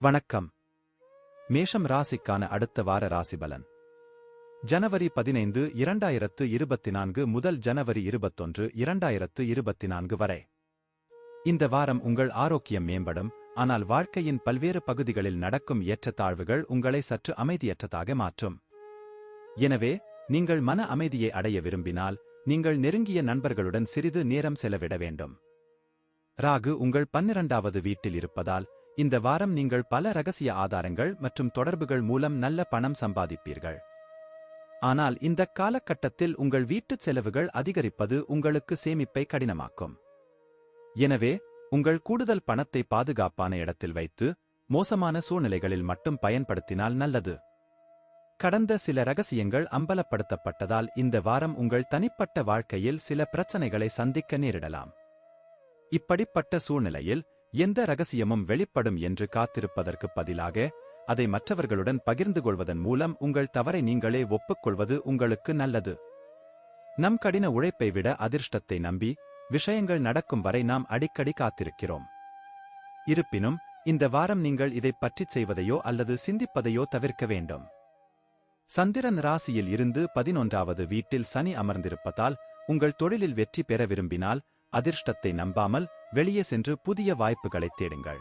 வணக்கம். மேஷம் ராசிக்கான அடுத்த வார ராசிபலன். ஜனவரி பதினைந்து இரண்டாயிரத்து இருபத்தி நான்கு முதல் ஜனவரி இருபத்தொன்று இரண்டாயிரத்து இருபத்தி நான்கு வரை. இந்த வாரம் உங்கள் ஆரோக்கியம் மேம்படும் ஆனால் வாழ்க்கையின் பல்வேறு பகுதிகளில் நடக்கும் ஏற்றத்தாழ்வுகள் உங்களை சற்று அமைதியற்றதாக மாற்றும். எனவே நீங்கள் மன அமைதியை அடைய விரும்பினால் நீங்கள் நெருங்கிய நண்பர்களுடன் சிறிது நேரம் செலவிட வேண்டும். ராகு உங்கள் பன்னிரண்டாவது வீட்டில் இருப்பதால் இந்த வாரம் நீங்கள் பல ரகசிய ஆதாரங்கள் மற்றும் தொடர்புகள் மூலம் நல்ல பணம் சம்பாதிப்பீர்கள். ஆனால் இந்த காலகட்டத்தில் உங்கள் வீட்டுச் செலவுகள் அதிகரிப்பது உங்களுக்கு சேமிப்பை கடினமாக்கும். எனவே உங்கள் கூடுதல் பணத்தை பாதுகாப்பான இடத்தில் வைத்து மோசமான சூழ்நிலைகளில் மட்டும் பயன்படுத்தினால் நல்லது. கடந்த சில ரகசியங்கள் அம்பலப்படுத்தப்பட்டதால் இந்த வாரம் உங்கள் தனிப்பட்ட வாழ்க்கையில் சில பிரச்சனைகளை சந்திக்க நேரிடலாம். இப்படிப்பட்ட சூழ்நிலையில் எந்த ரகசியமும் வெளிப்படும் என்று காத்திருப்பதற்கு பதிலாக அதை மற்றவர்களுடன் பகிர்ந்து கொள்வதன் மூலம் உங்கள் தவறை நீங்களே ஒப்புக்கொள்வது உங்களுக்கு நல்லது. நம் கடின உழைப்பை விட அதிர்ஷ்டத்தை நம்பி விஷயங்கள் நடக்கும் வரை நாம் அடிக்கடி காத்திருக்கிறோம். இருப்பினும் இந்த வாரம் நீங்கள் இதை பற்றிச் செய்வதையோ அல்லது சிந்திப்பதையோ தவிர்க்க வேண்டும். சந்திரன் ராசியில் இருந்து பதினொன்றாவது வீட்டில் சனி அமர்ந்திருப்பதால் உங்கள் தொழிலில் வெற்றி பெற விரும்பினால் அதிர்ஷ்டத்தை நம்பாமல் வெளியே சென்று புதிய வாய்ப்புகளை தேடுங்கள்.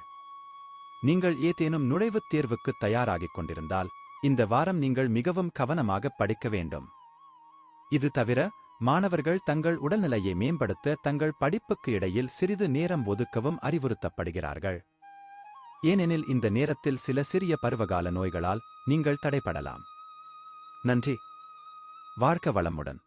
நீங்கள் ஏதேனும் நுழைவுத் தேர்வுக்கு தயாராகிக் கொண்டிருந்தால் இந்த வாரம் நீங்கள் மிகவும் கவனமாக படிக்க வேண்டும். இது தவிர மாணவர்கள் தங்கள் உடல்நிலையை மேம்படுத்த தங்கள் படிப்புக்கு இடையில் சிறிது நேரம் ஒதுக்கவும் அறிவுறுத்தப்படுகிறார்கள். ஏனெனில் இந்த நேரத்தில் சில சிறிய பருவகால நோய்களால் நீங்கள் தடைபடலாம். நன்றி. வாழ்க்க வளமுடன்.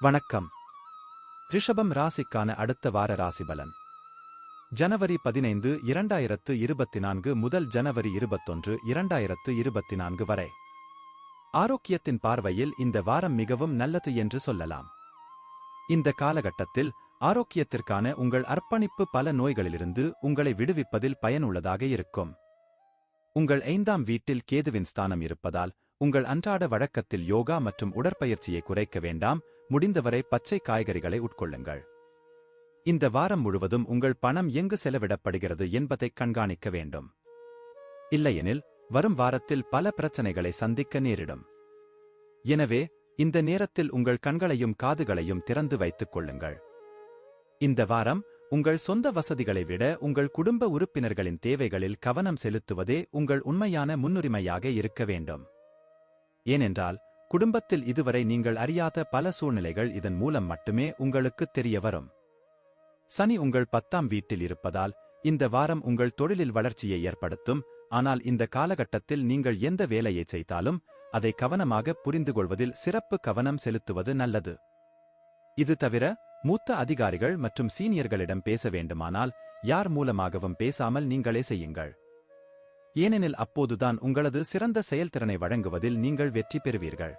வணக்கம். ரிஷபம் ராசிக்கான அடுத்த வார ராசிபலன். ஜனவரி பதினைந்து இரண்டாயிரத்து இருபத்தி நான்கு முதல் ஜனவரி இருபத்தொன்று இரண்டாயிரத்து இருபத்தி நான்கு வரை. ஆரோக்கியத்தின் பார்வையில் இந்த வாரம் மிகவும் நல்லது என்று சொல்லலாம். இந்த காலகட்டத்தில் ஆரோக்கியத்திற்கான உங்கள் அர்ப்பணிப்பு பல நோய்களிலிருந்து உங்களை விடுவிப்பதில் பயனுள்ளதாக இருக்கும். உங்கள் ஐந்தாம் வீட்டில் கேதுவின் ஸ்தானம் இருப்பதால் உங்கள் அன்றாட வழக்கத்தில் யோகா மற்றும் உடற்பயிற்சியை குறைக்க வேண்டாம் முடிந்தவரை பச்சை காய்கறிகளை உட்கொள்ளுங்கள். இந்த வாரம் முழுவதும் உங்கள் பணம் எங்கு செலவிடப்படுகிறது என்பதை கண்காணிக்க வேண்டும். இல்லையெனில் வரும் வாரத்தில் பல பிரச்சனைகளை சந்திக்க நேரிடும். எனவே இந்த நேரத்தில் உங்கள் கண்களையும் காதுகளையும் திறந்து வைத்துக் கொள்ளுங்கள். இந்த வாரம் உங்கள் சொந்த வசதிகளை விட உங்கள் குடும்ப உறுப்பினர்களின் தேவைகளில் கவனம் செலுத்துவதே உங்கள் உண்மையான முன்னுரிமையாக இருக்க வேண்டும். ஏனென்றால் குடும்பத்தில் இதுவரை நீங்கள் அறியாத பல சூழ்நிலைகள் இதன் மூலம் மட்டுமே உங்களுக்கு தெரிய வரும். சனி உங்கள் பத்தாம் வீட்டில் இருப்பதால் இந்த வாரம் உங்கள் தொழிலில் வளர்ச்சியை ஏற்படுத்தும் ஆனால் இந்த காலகட்டத்தில் நீங்கள் எந்த வேலையை செய்தாலும் அதை கவனமாக புரிந்து கொள்வதில் சிறப்பு கவனம் செலுத்துவது நல்லது. இது தவிர மூத்த அதிகாரிகள் மற்றும் சீனியர்களிடம் பேச வேண்டுமானால் யார் மூலமாகவும் பேசாமல் நீங்களே செய்யுங்கள். ஏனெனில் அப்போதுதான் உங்களது சிறந்த செயல்திறனை வழங்குவதில் நீங்கள் வெற்றி பெறுவீர்கள்.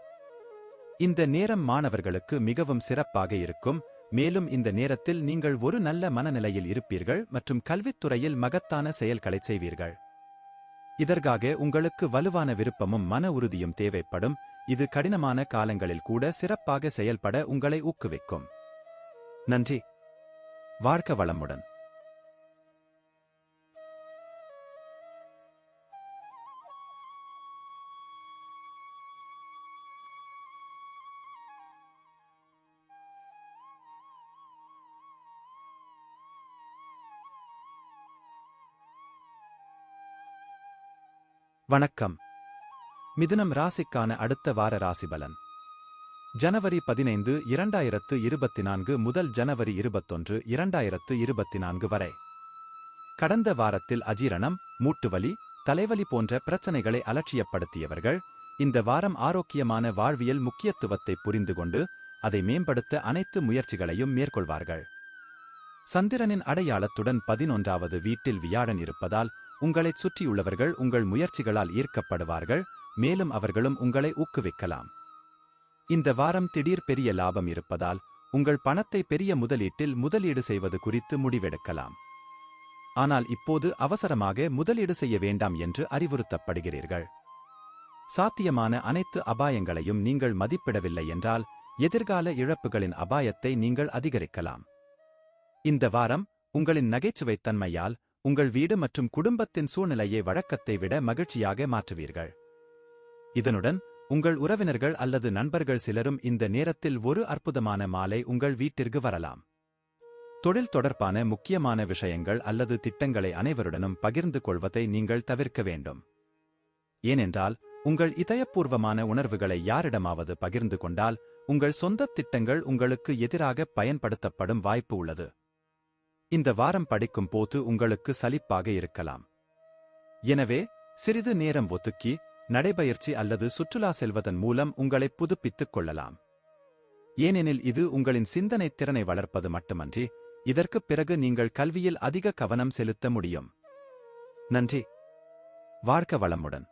இந்த நேரம் மாணவர்களுக்கு மிகவும் சிறப்பாக இருக்கும். மேலும் இந்த நேரத்தில் நீங்கள் ஒரு நல்ல மனநிலையில் இருப்பீர்கள் மற்றும் கல்வித்துறையில் மகத்தான செயல்களை செய்வீர்கள். இதற்காக உங்களுக்கு வலுவான விருப்பமும் மன உறுதியும் தேவைப்படும். இது கடினமான காலங்களில் கூட சிறப்பாக செயல்பட உங்களை ஊக்குவிக்கும். நன்றி. வாழ்க்க வளமுடன். வணக்கம். மிதுனம் ராசிக்கான அடுத்த வார ராசிபலன். ஜனவரி பதினைந்து இரண்டாயிரத்து இருபத்தி நான்கு முதல் ஜனவரி இருபத்தொன்று இரண்டாயிரத்து இருபத்தி நான்கு வரை. கடந்த வாரத்தில் அஜீரணம் மூட்டுவலி தலைவலி போன்ற பிரச்சனைகளை அலட்சியப்படுத்தியவர்கள் இந்த வாரம் ஆரோக்கியமான வாழ்வியல் முக்கியத்துவத்தை புரிந்து கொண்டு அதை மேம்படுத்த அனைத்து முயற்சிகளையும் மேற்கொள்வார்கள். சந்திரனின் அடையாளத்துடன் பதினொன்றாவது வீட்டில் வியாழன் இருப்பதால் உங்களைச் சுற்றியுள்ளவர்கள் உங்கள் முயற்சிகளால் ஈர்க்கப்படுவார்கள் மேலும் அவர்களும் உங்களை ஊக்குவிக்கலாம். இந்த வாரம் திடீர் பெரிய லாபம் இருப்பதால் உங்கள் பணத்தை பெரிய முதலீட்டில் முதலீடு செய்வது குறித்து முடிவெடுக்கலாம். ஆனால் இப்போது அவசரமாக முதலீடு செய்ய வேண்டாம் என்று அறிவுறுத்தப்படுகிறீர்கள். சாத்தியமான அனைத்து அபாயங்களையும் நீங்கள் மதிப்பிடவில்லை என்றால் எதிர்கால இழப்புகளின் அபாயத்தை நீங்கள் அதிகரிக்கலாம். இந்த வாரம் உங்களின் நகைச்சுவைத்தன்மையால் உங்கள் வீடு மற்றும் குடும்பத்தின் சூழ்நிலையை வழக்கத்தை விட மகிழ்ச்சியாக மாற்றுவீர்கள். இதனுடன் உங்கள் உறவினர்கள் அல்லது நண்பர்கள் சிலரும் இந்த நேரத்தில் ஒரு அற்புதமான மாலை உங்கள் வீட்டிற்கு வரலாம். தொழில் தொடர்பான முக்கியமான விஷயங்கள் அல்லது திட்டங்களை அனைவருடனும் பகிர்ந்து கொள்வதை நீங்கள் தவிர்க்க வேண்டும். ஏனென்றால் உங்கள் இதயபூர்வமான உணர்வுகளை யாரிடமாவது பகிர்ந்து கொண்டால் உங்கள் சொந்த திட்டங்கள் உங்களுக்கு எதிராக பயன்படுத்தப்படும் வாய்ப்பு உள்ளது. இந்த வாரம் படிக்கும் போது உங்களுக்கு சலிப்பாக இருக்கலாம். எனவே சிறிது நேரம் ஒதுக்கி நடைபயிற்சி அல்லது சுற்றுலா செல்வதன் மூலம் உங்களை புதுப்பித்துக் கொள்ளலாம். ஏனெனில் இது உங்களின் சிந்தனை திறனை வளர்ப்பது மட்டுமன்றி இதற்குப் பிறகு நீங்கள் கல்வியில் அதிக கவனம் செலுத்த முடியும். நன்றி. வாழ்க்க வளமுடன்.